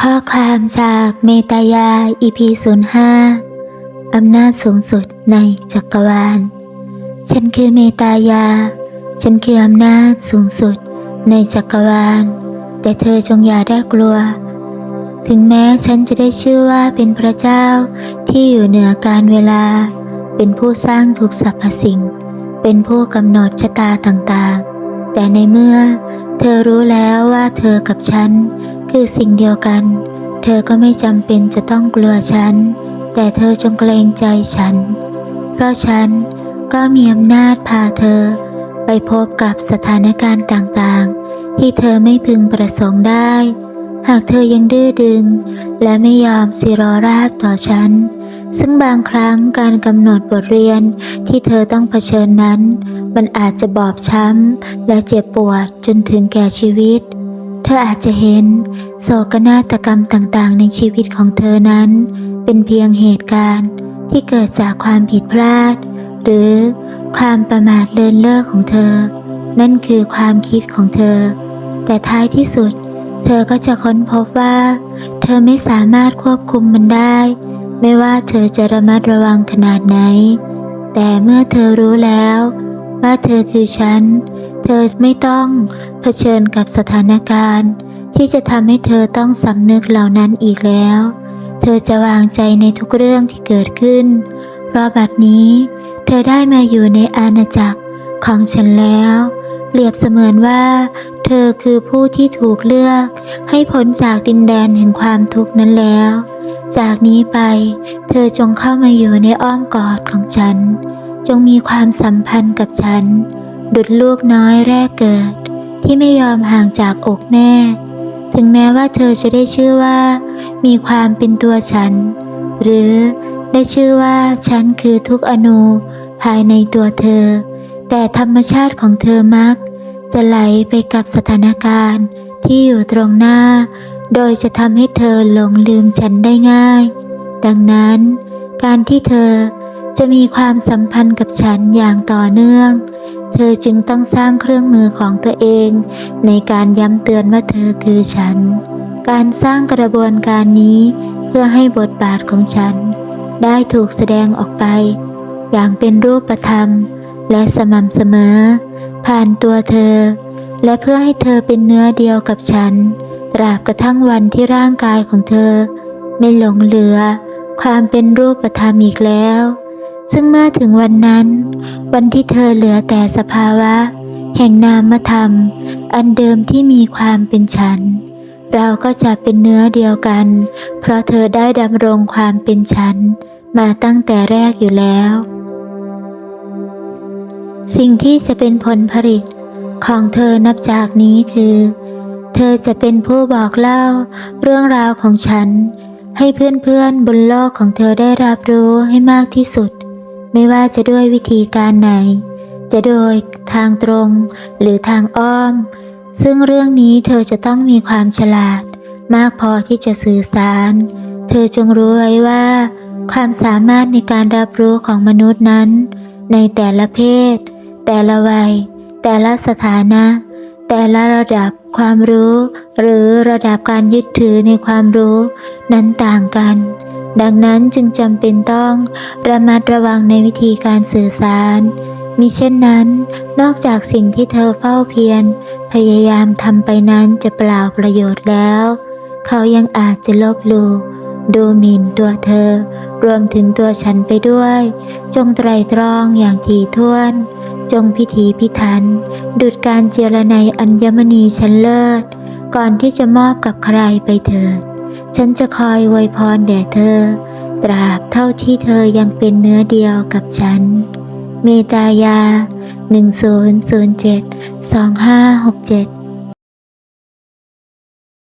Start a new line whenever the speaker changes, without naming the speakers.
ข้อความจากเมตายา EP 05อำนาจสูงสุดในจักรวาล ฉันคือเมตายา ฉันคืออำนาจสูงสุดในจักรวาล แต่เธอจงอย่าได้กลัว ถึงแม้ฉันจะได้ชื่อว่าเป็นพระเจ้าที่อยู่เหนือการเวลา เป็นผู้สร้างทุกสรรพสิ่ง เป็นผู้กำหนดชะตาต่างๆ แต่ในเมื่อเธอรู้แล้วว่าเธอกับฉัน คือสิ่งเดียวกัน เธอก็ไม่จำเป็นจะต้องกลัวฉัน แต่เธอจงเกรงใจฉัน เพราะฉันก็มีอำนาจพาเธอ ไปพบกับสถานการณ์ต่างๆ ที่เธอไม่พึงประสงค์ได้ หากเธอยังดื้อดึง และไม่ยอมสิรอราบต่อฉัน ซึ่งบางครั้งการกำหนดบทเรียนที่เธอต้องเผชิญนั้น มันอาจจะบอบช้ำและเจ็บปวดจนถึงแก่ชีวิต เธออาจจะเห็น โศกนาฏกรรมต่างๆ ในชีวิตของเธอนั้น เป็นเพียงเหตุการณ์ที่เกิดจากความผิดพลาด หรือความประมาทเลินเล่อของเธอ นั่นคือความคิดของเธอ แต่ท้ายที่สุด เธอก็จะค้นพบว่า เธอไม่สามารถควบคุมมันได้ ไม่ว่าเธอจะระมัดระวังขนาดไหน แต่เมื่อเธอรู้แล้ว ว่าเธอคือฉัน เธอไม่ต้องเผชิญกับสถานการณ์ ที่จะทำให้เธอต้องสำนึกเหล่านั้นอีกแล้ว เธอจะวางใจในทุกเรื่องที่เกิดขึ้น เพราะบัดนี้ เธอได้มาอยู่ในอาณาจักรของฉันแล้วเปรียบเสมือนว่า เธอคือผู้ที่ถูกเลือก ให้พ้นจากดินแดนแห่งความทุกข์นั้นแล้ว จากนี้ไป เธอจงเข้ามาอยู่ในอ้อมกอดของฉัน จงมีความสัมพันธ์กับฉัน ดุดลูกน้อยแรกเกิด ที่ไม่ยอมห่างจากอกแม่ ถึงแม้ว่าเธอจะได้ชื่อว่า มีความเป็นตัวฉัน หรือได้ชื่อว่าฉันคือทุกอนูภายในตัวเธอ แต่ธรรมชาติของเธอมัก จะไหลไปกับสถานการณ์ที่อยู่ตรงหน้า โดยจะทำให้เธอหลงลืมฉันได้ง่าย ดังนั้น การที่เธอจะมีความสัมพันธ์กับฉันอย่างต่อเนื่อง เธอจึงต้องสร้างเครื่องมือของตัวเอง ในการย้ำเตือนว่าเธอคือฉัน การสร้างกระบวนการนี้ เพื่อให้บทบาทของฉัน ได้ถูกแสดงออกไป อย่างเป็นรูปธรรม และสม่ำเสมอ ผ่านตัวเธอ และเพื่อให้เธอเป็นเนื้อเดียวกับฉัน ตราบกระทั่งวันที่ร่างกายของเธอ ไม่หลงเหลือ ความเป็นรูปธรรมอีกแล้ว ซึ่งเมื่อถึงวันนั้น วันที่เธอเหลือแต่สภาวะ แห่งนามธรรม อันเดิมที่มีความเป็นฉัน เราก็จะเป็นเนื้อเดียวกัน เพราะเธอได้ดำรงความเป็นฉัน มาตั้งแต่แรกอยู่แล้ว สิ่งที่จะเป็นผลผลิตของเธอนับจากนี้คือ เธอจะเป็นผู้บอกเล่าเรื่องราวของฉัน ให้เพื่อนๆบนโลกของเธอได้รับรู้ให้มากที่สุด ไม่ว่าจะด้วยวิธีการไหน จะโดยทางตรงหรือทางอ้อม ซึ่งเรื่องนี้เธอจะต้องมีความฉลาด มากพอที่จะสื่อสาร เธอจงรู้ไว้ว่า ความสามารถในการรับรู้ของมนุษย์นั้น ในแต่ละเพศ แต่ละวัย แต่ละสถานะ แต่ละระดับความรู้ หรือระดับการยึดถือในความรู้นั้นต่างกัน ดังนั้นจึงจำเป็นต้องระมัดระวังในวิธีการสื่อสารมิเช่นนั้น นอกจากสิ่งที่เธอเฝ้าเพียร พยายามทำไปนั้นจะเปล่าประโยชน์แล้ว เขายังอาจจะลบลู่ดูหมิ่นตัวเธอ รวมถึงตัวฉันไปด้วย จงไตรตรองอย่างถี่ถ้วน จงพิถีพิถัน ดุดการเจรไนอัญมณีชั้นเลิศ ก่อนที่จะมอบกับใครไปเถิด ฉันจะคอยไวยพรแด่เธอ ตราบเท่าที่เธอยังเป็นเนื้อเดียวกับฉัน เมตายา 1007 2567